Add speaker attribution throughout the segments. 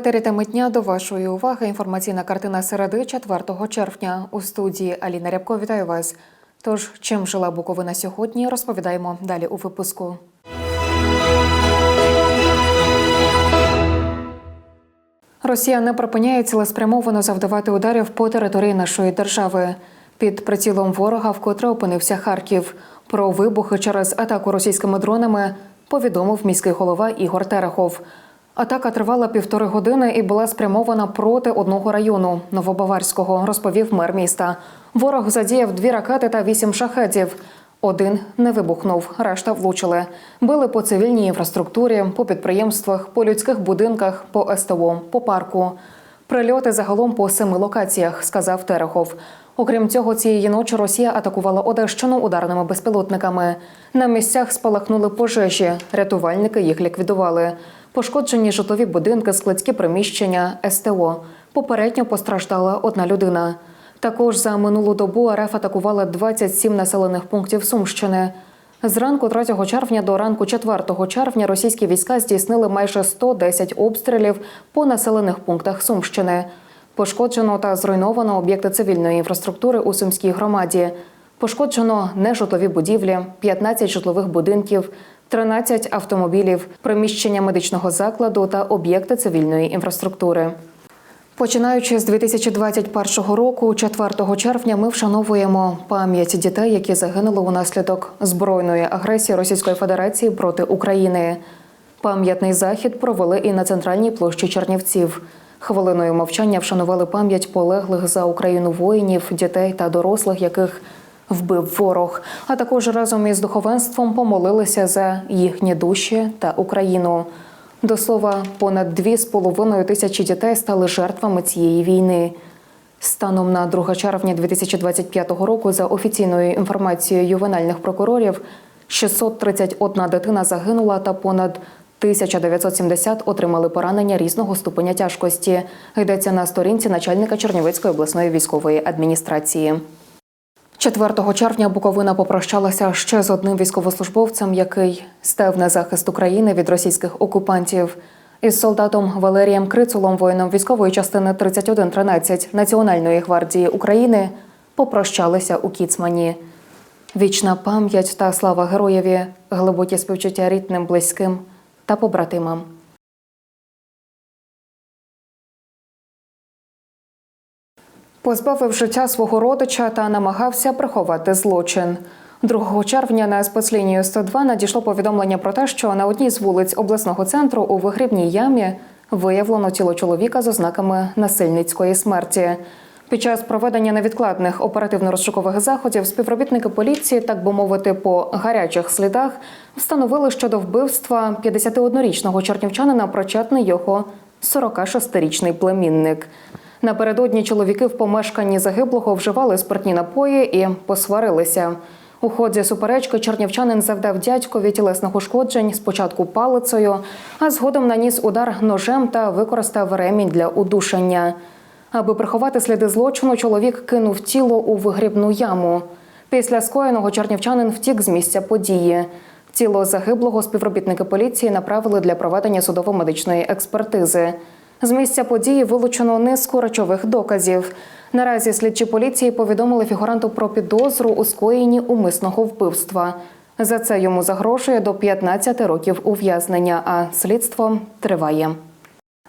Speaker 1: Етері теми дня до вашої уваги інформаційна картина середи 4 червня. У студії Аліна Рябко вітаю вас. Тож, чим жила Буковина сьогодні, розповідаємо далі у випуску. Росія не припиняє цілеспрямовано завдавати ударів по території нашої держави. Під прицілом ворога вкотре опинився Харків. Про вибухи через атаку російськими дронами повідомив міський голова Ігор Терехов. Атака тривала півтори години і була спрямована проти одного району Новобаварського, розповів мер міста. Ворог задіяв дві ракети та вісім шахедів. Один не вибухнув, решта влучили. Били по цивільній інфраструктурі, по підприємствах, по людських будинках, по СТО, по парку. Прильоти загалом по семи локаціях, сказав Терехов. Окрім цього, цієї ночі Росія атакувала Одещину ударними безпілотниками. На місцях спалахнули пожежі. Рятувальники їх ліквідували. Пошкоджені житлові будинки, складські приміщення, СТО. Попередньо постраждала одна людина. Також за минулу добу РФ атакувала 27 населених пунктів Сумщини. Зранку 3 червня до ранку 4 червня російські війська здійснили майже 110 обстрілів по населених пунктах Сумщини. Пошкоджено та зруйновано об'єкти цивільної інфраструктури у Сумській громаді. Пошкоджено нежитлові будівлі, 15 житлових будинків, 13 автомобілів, приміщення медичного закладу та об'єкти цивільної інфраструктури. Починаючи з 2021 року, 4 червня, ми вшановуємо пам'ять дітей, які загинули унаслідок збройної агресії Російської Федерації проти України. Пам'ятний захід провели і на центральній площі Чернівців. Хвилиною мовчання вшанували пам'ять полеглих за Україну воїнів, дітей та дорослих, яких вбив ворог. А також разом із духовенством помолилися за їхні душі та Україну. До слова, понад дві з половиною тисячі дітей стали жертвами цієї війни. Станом на 2 червня 2025 року, за офіційною інформацією ювенальних прокурорів, 631 дитина загинула та понад 1970 отримали поранення різного ступеня тяжкості. Йдеться на сторінці начальника Чернівецької обласної військової адміністрації. 4 червня Буковина попрощалася ще з одним військовослужбовцем, який став на захист України від російських окупантів. Із солдатом Валерієм Крицулом, воїном військової частини 3113 Національної гвардії України, попрощалися у Кіцмані. Вічна пам'ять та слава героєві, глибокі співчуття рідним, близьким та побратимам. Позбавив життя свого родича та намагався приховати злочин. 2 червня на спецлінію 102 надійшло повідомлення про те, що на одній з вулиць обласного центру у вигрібній ямі виявлено тіло чоловіка з ознаками насильницької смерті. Під час проведення невідкладних оперативно-розшукових заходів співробітники поліції, так би мовити, по гарячих слідах встановили, що до вбивства 51-річного чернівчанина причетний його 46-річний племінник. Напередодні чоловіки в помешканні загиблого вживали спиртні напої і посварилися. У ході суперечки чернівчанин завдав дядькові тілесних ушкоджень спочатку палицею, а згодом наніс удар ножем та використав ремінь для удушення. Аби приховати сліди злочину, чоловік кинув тіло у вигрібну яму. Після скоєного чернівчанин втік з місця події. Тіло загиблого співробітники поліції направили для проведення судово-медичної експертизи. З місця події вилучено низку речових доказів. Наразі слідчі поліції повідомили фігуранту про підозру у скоєнні умисного вбивства. За це йому загрожує до 15 років ув'язнення, а слідство триває.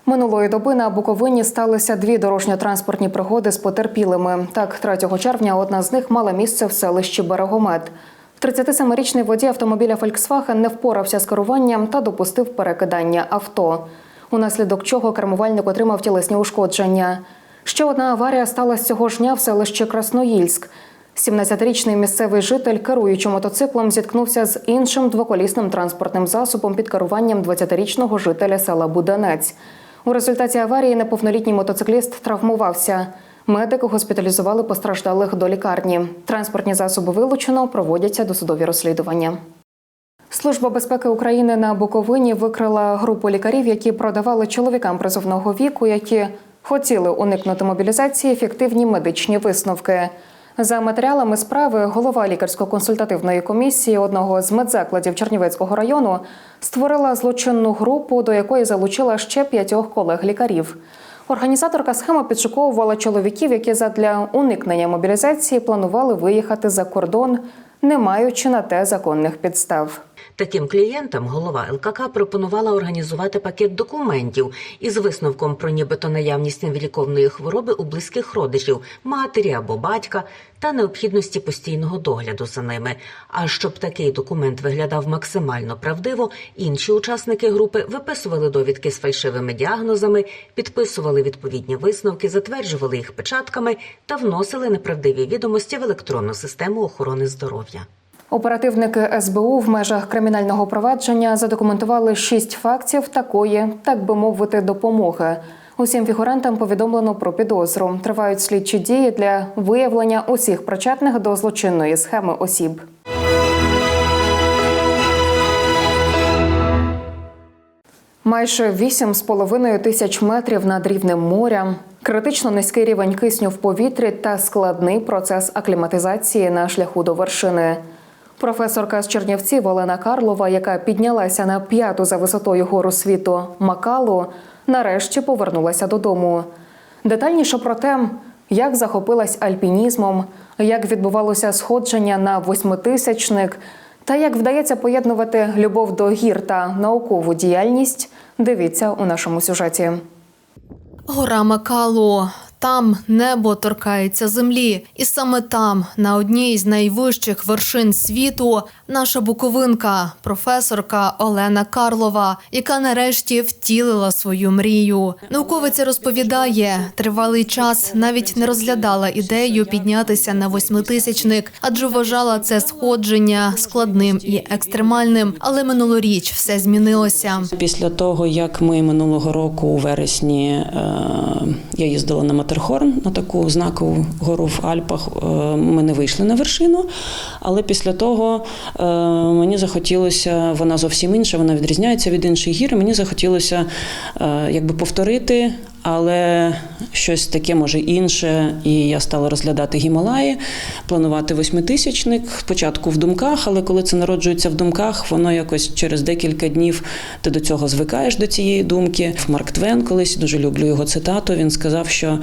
Speaker 1: Минулої доби на Буковині сталися дві дорожньо-транспортні пригоди з потерпілими. Так, 3 червня одна з них мала місце в селищі Берегомет. 37-річний водій автомобіля Volkswagen не впорався з керуванням та допустив перекидання авто унаслідок чого кермувальник отримав тілесні ушкодження. Ще одна аварія сталася цього ж дня в селищі Красноїльськ. 17-річний місцевий житель, керуючи мотоциклом, зіткнувся з іншим двоколісним транспортним засобом під керуванням 20-річного жителя села Буданець. У результаті аварії неповнолітній мотоцикліст травмувався. Медики госпіталізували постраждалих до лікарні. Транспортні засоби вилучено, проводяться досудові розслідування. Служба безпеки України на Буковині викрила групу лікарів, які продавали чоловікам призовного віку, які хотіли уникнути мобілізації ефективні медичні висновки. За матеріалами справи голова лікарсько-консультативної комісії одного з медзакладів Чернівецького району створила злочинну групу, до якої залучила ще п'ятьох колег-лікарів. Організаторка схеми підшуковувала чоловіків, які задля уникнення мобілізації планували виїхати за кордон, не маючи на те законних підстав.
Speaker 2: Таким клієнтам голова ЛКК пропонувала організувати пакет документів із висновком про нібито наявність невиліковної хвороби у близьких родичів, матері або батька та необхідності постійного догляду за ними. А щоб такий документ виглядав максимально правдиво, інші учасники групи виписували довідки з фальшивими діагнозами, підписували відповідні висновки, затверджували їх печатками та вносили неправдиві відомості в електронну систему охорони здоров'я.
Speaker 1: Оперативники СБУ в межах кримінального провадження задокументували шість фактів такої, так би мовити, допомоги. Усім фігурантам повідомлено про підозру. Тривають слідчі дії для виявлення усіх причетних до злочинної схеми осіб. Майже 8,5 тисяч метрів над рівнем моря, критично низький рівень кисню в повітрі та складний процес акліматизації на шляху до вершини. Професорка з Чернівців Олена Карлова, яка піднялася на п'яту за висотою гору світу Макалу, нарешті повернулася додому. Детальніше про те, як захопилась альпінізмом, як відбувалося сходження на восьмитисячник, та як вдається поєднувати любов до гір та наукову діяльність, дивіться у нашому сюжеті.
Speaker 3: Гора Макалу. Там небо торкається землі, і саме там, на одній з найвищих вершин світу, наша буковинка, професорка Олена Карлова, яка нарешті втілила свою мрію. Науковиця розповідає, тривалий час навіть не розглядала ідею піднятися на восьмитисячник, адже вважала це сходження складним і екстремальним. Але минулоріч все змінилося.
Speaker 4: Після того, як ми минулого року у вересні е, я їздила на Матерхорн на таку знакову гору в Альпах, е, ми не вийшли на вершину. Але після того е, мені захотілося, вона зовсім інша, вона відрізняється від інших гір. Мені захотілося е, якби повторити. Але щось таке може інше, і я стала розглядати Гімалаї, планувати восьмитисячник. Спочатку в думках, але коли це народжується в думках, воно якось через декілька днів ти до цього звикаєш до цієї думки. Марк Твен колись дуже люблю його цитату. Він сказав, що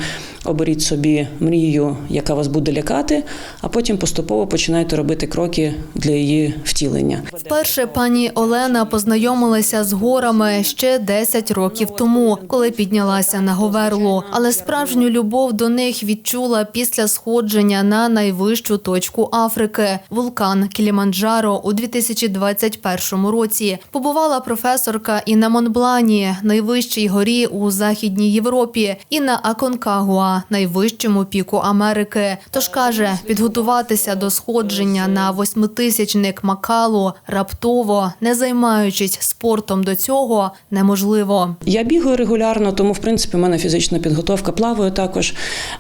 Speaker 4: оберіть собі мрію, яка вас буде лякати, а потім поступово починайте робити кроки для її втілення.
Speaker 3: Вперше пані Олена познайомилася з горами ще 10 років тому, коли піднялася на Говерлу. Але справжню любов до них відчула після сходження на найвищу точку Африки вулкан Кіліманджаро у 2021 році. Побувала професорка і на Монблані, найвищій горі у Західній Європі, і на Аконкагуа, найвищому піку Америки. Тож каже, підготуватися до сходження на восьмитисячник Макалу раптово, не займаючись спортом до цього, неможливо.
Speaker 4: Я бігаю регулярно, тому в принципі в мене фізична підготовка. Плаваю також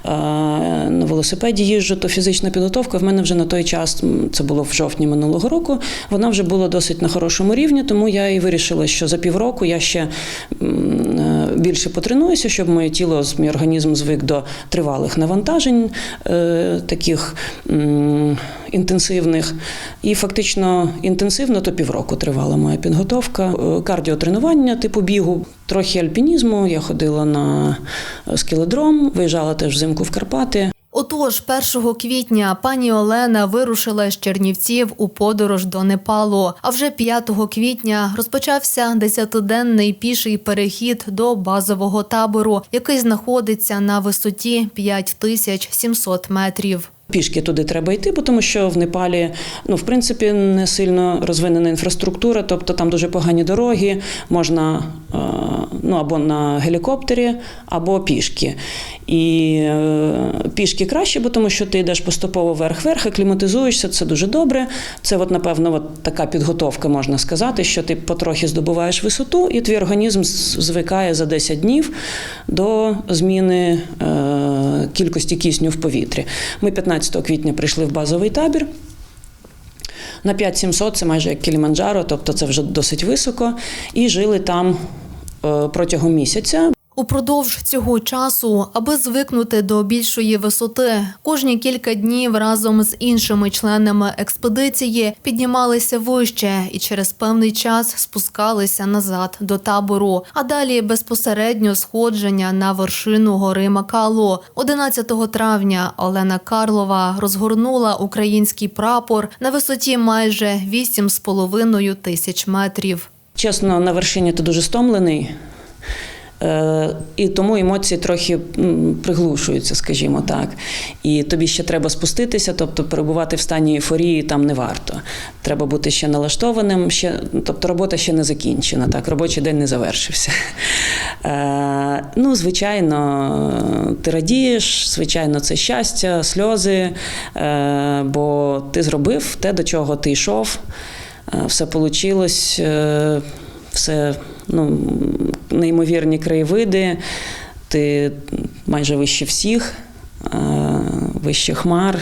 Speaker 4: е, на велосипеді їжджу, то фізична підготовка в мене вже на той час, це було в жовтні минулого року. Вона вже була досить на хорошому рівні, тому я і вирішила, що за півроку я ще е, більше потренуюся, щоб моє тіло, мій організм звик до тривалих навантажень, е, таких інтенсивних. І фактично інтенсивно то півроку тривала моя підготовка. Е, Кардіотренування типу бігу, трохи альпінізму. Я ходила на скеледром, виїжджала теж взимку в Карпати.
Speaker 3: Отож, 1 квітня пані Олена вирушила з Чернівців у подорож до Непалу. А вже 5 квітня розпочався десятиденний піший перехід до базового табору, який знаходиться на висоті 5700 метрів.
Speaker 4: Пішки туди треба йти, бо тому що в Непалі ну в принципі не сильно розвинена інфраструктура, тобто там дуже погані дороги, можна е, ну або на гелікоптері, або пішки. І е, пішки краще, бо тому що ти йдеш поступово вверх-вверх, акліматизуєшся, це дуже добре. Це, от, напевно, от така підготовка, можна сказати, що ти потрохи здобуваєш висоту, і твій організм звикає за 10 днів до зміни е, кількості кисню в повітрі. Ми 15 квітня прийшли в базовий табір. На 5700 це майже як Кіліманджаро, тобто це вже досить високо. І жили там е, протягом місяця.
Speaker 3: Упродовж цього часу, аби звикнути до більшої висоти, кожні кілька днів разом з іншими членами експедиції піднімалися вище і через певний час спускалися назад до табору. А далі безпосередньо сходження на вершину гори Макало. 11 травня Олена Карлова розгорнула український прапор на висоті майже 8,5 тисяч метрів.
Speaker 4: Чесно, на вершині ти дуже стомлений. Е, І тому емоції трохи приглушуються, скажімо так. І тобі ще треба спуститися, тобто перебувати в стані ейфорії там не варто. Треба бути ще налаштованим, ще, тобто робота ще не закінчена, так, робочий день не завершився. Е, Ну, звичайно, ти радієш, звичайно, це щастя, сльози, е, бо ти зробив те, до чого ти йшов. Все вийшло, все ну, неймовірні краєвиди. Ти майже вище всіх, е, вище хмар.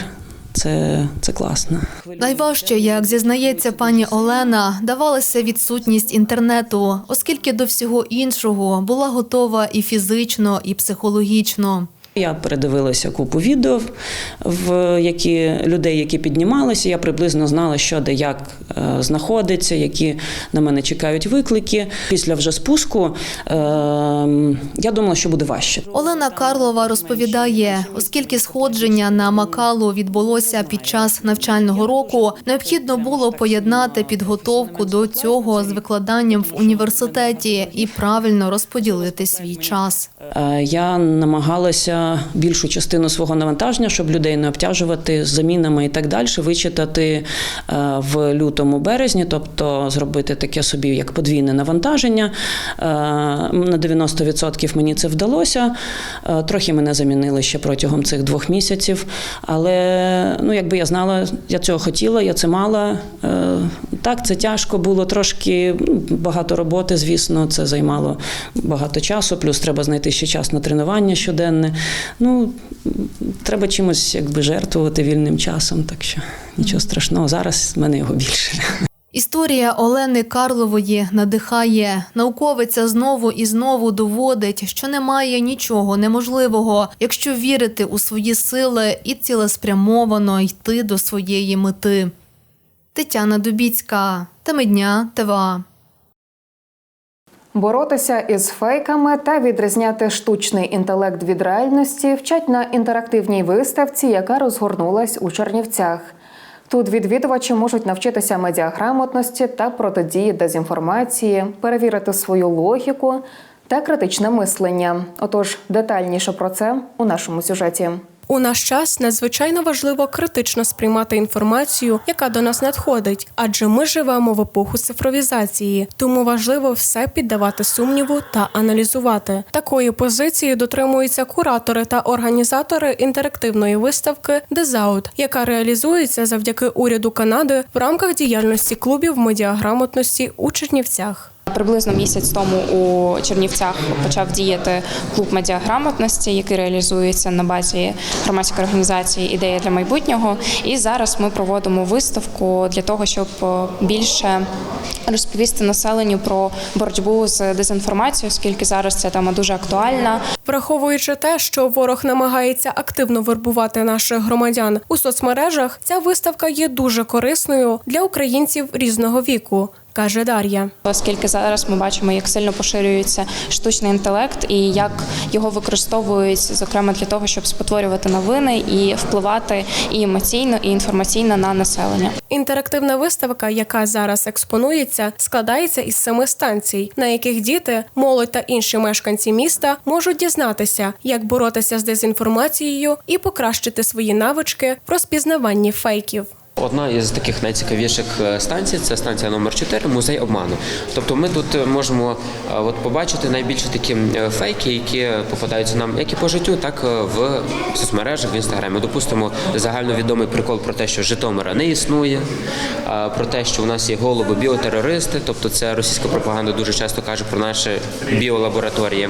Speaker 4: Це, це класно.
Speaker 3: Найважче, як зізнається пані Олена, давалася відсутність інтернету, оскільки до всього іншого була готова і фізично, і психологічно.
Speaker 4: Я передивилася купу відео в які людей, які піднімалися. Я приблизно знала, що де як е, знаходиться, які на мене чекають виклики. Після вже спуску е, я думала, що буде важче.
Speaker 3: Олена Карлова розповідає, оскільки сходження на Макалу відбулося під час навчального року, необхідно було поєднати підготовку до цього з викладанням в університеті і правильно розподілити свій час.
Speaker 4: Е, Я намагалася більшу частину свого навантаження, щоб людей не обтяжувати замінами і так далі, вичитати е, в лютому березні, тобто зробити таке собі як подвійне навантаження. Е, На 90% мені це вдалося. Е, Трохи мене замінили ще протягом цих двох місяців. Але ну, якби я знала, я цього хотіла, я це мала. Так, це тяжко було трошки багато роботи, звісно, це займало багато часу. Плюс треба знайти ще час на тренування щоденне. Ну, треба чимось якби жертвувати вільним часом, так що нічого страшного. Зараз в мене його більше.
Speaker 3: Історія Олени Карлової надихає. Науковиця знову і знову доводить, що немає нічого неможливого, якщо вірити у свої сили і цілеспрямовано йти до своєї мети. Тетяна Дубіцька, теми дня ТВА.
Speaker 1: Боротися із фейками та відрізняти штучний інтелект від реальності вчать на інтерактивній виставці, яка розгорнулась у Чернівцях. Тут відвідувачі можуть навчитися медіаграмотності та протидії дезінформації, перевірити свою логіку та критичне мислення. Отож, детальніше про це у нашому сюжеті.
Speaker 5: У наш час надзвичайно важливо критично сприймати інформацію, яка до нас надходить, адже ми живемо в епоху цифровізації, тому важливо все піддавати сумніву та аналізувати. Такої позиції дотримуються куратори та організатори інтерактивної виставки Дезаут, яка реалізується завдяки уряду Канади в рамках діяльності клубів медіаграмотності у Чернівцях.
Speaker 6: Приблизно місяць тому у Чернівцях почав діяти клуб медіаграмотності, який реалізується на базі громадської організації Ідея для майбутнього. І зараз ми проводимо виставку для того, щоб більше розповісти населенню про боротьбу з дезінформацією, оскільки зараз ця тема дуже актуальна.
Speaker 5: Враховуючи те, що ворог намагається активно вербувати наших громадян у соцмережах, ця виставка є дуже корисною для українців різного віку, каже Дар'я.
Speaker 6: Оскільки зараз ми бачимо, як сильно поширюється штучний інтелект і як його використовують, зокрема для того, щоб спотворювати новини і впливати і емоційно, і інформаційно на населення.
Speaker 5: Інтерактивна виставка, яка зараз експонується, складається із семи станцій, на яких діти, молодь та інші мешканці міста можуть дізнатися, як боротися з дезінформацією і покращити свої навички в розпізнаванні фейків.
Speaker 7: Одна із таких найцікавіших е, станцій це станція номер 4 музей обману. Тобто ми тут е, можемо е, от побачити найбільше такі фейки, які попадаються нам як і по життю, так в соцмережах в інстаграмі. Допустимо, загальновідомий прикол про те, що Житомира не існує, про те, що у нас є голуби біотерористи, тобто це російська пропаганда дуже часто каже про наші біолабораторії.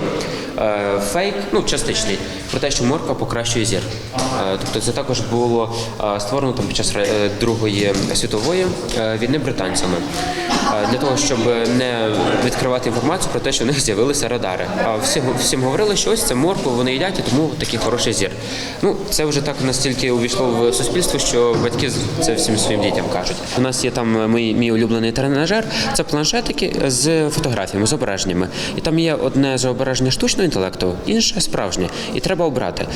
Speaker 7: Фейк, ну частичний, про те, що морква покращує зір. Е, Тобто це також було е, створено там під час е, Другої світової війни британцями. Е, для того, щоб не відкривати інформацію про те, що в них з'явилися радари. А всім говорили, що ось це моркву, вони їдять, і тому такий хороший зір. Ну це вже так настільки увійшло в суспільство, що батьки це всім своїм дітям кажуть. У нас є там мій, мій улюблений тренажер. Це планшетики з фотографіями, зображеннями. І там є одне зображення штучного інтелекту, інше справжнє. І треба обрати.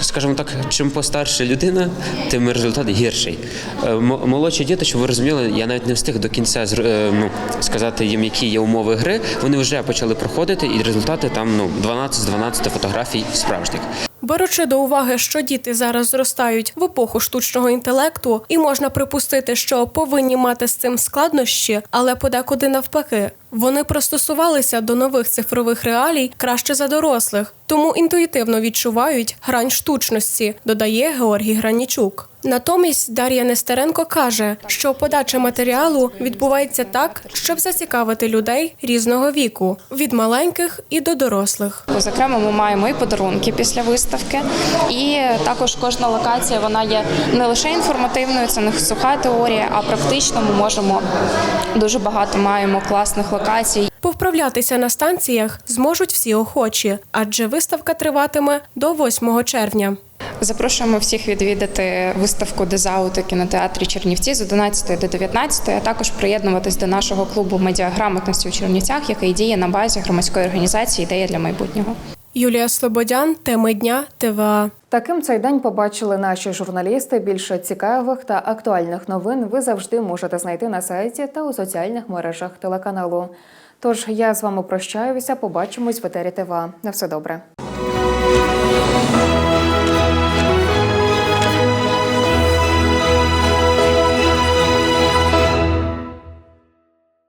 Speaker 7: Скажімо так, чим постарша людина, тим результат гірший. Е, Молодші діти, щоб ви розуміли, я навіть не встиг до кінця зр- е, ну, сказати їм, які є умови гри. Вони вже почали проходити, і результати там ну 12 з 12 фотографій справжніх.
Speaker 5: Беручи до уваги, що діти зараз зростають в епоху штучного інтелекту, і можна припустити, що повинні мати з цим складнощі, але подекуди навпаки. Вони пристосувалися до нових цифрових реалій краще за дорослих, тому інтуїтивно відчувають грань штучності, додає Георгій Гранічук. Натомість Дар'я Нестеренко каже, що подача матеріалу відбувається так, щоб зацікавити людей різного віку від маленьких і до дорослих.
Speaker 6: Зокрема, ми маємо і подарунки після виставки, і також кожна локація вона є не лише інформативною, це не суха теорія, а практично ми можемо дуже багато маємо класних локацій.
Speaker 5: Повправлятися на станціях зможуть всі охочі, адже виставка триватиме до 8 червня.
Speaker 6: Запрошуємо всіх відвідати виставку Дезаут у кінотеатрі Чернівці з 11 до 19, а також приєднуватись до нашого клубу медіаграмотності у Чернівцях, який діє на базі громадської організації Ідея для майбутнього.
Speaker 5: Юлія Слободян, теми дня, ТВА.
Speaker 1: Таким цей день побачили наші журналісти. Більше цікавих та актуальних новин ви завжди можете знайти на сайті та у соціальних мережах телеканалу. Тож я з вами прощаюся. Побачимось в етері ТВА. На все добре.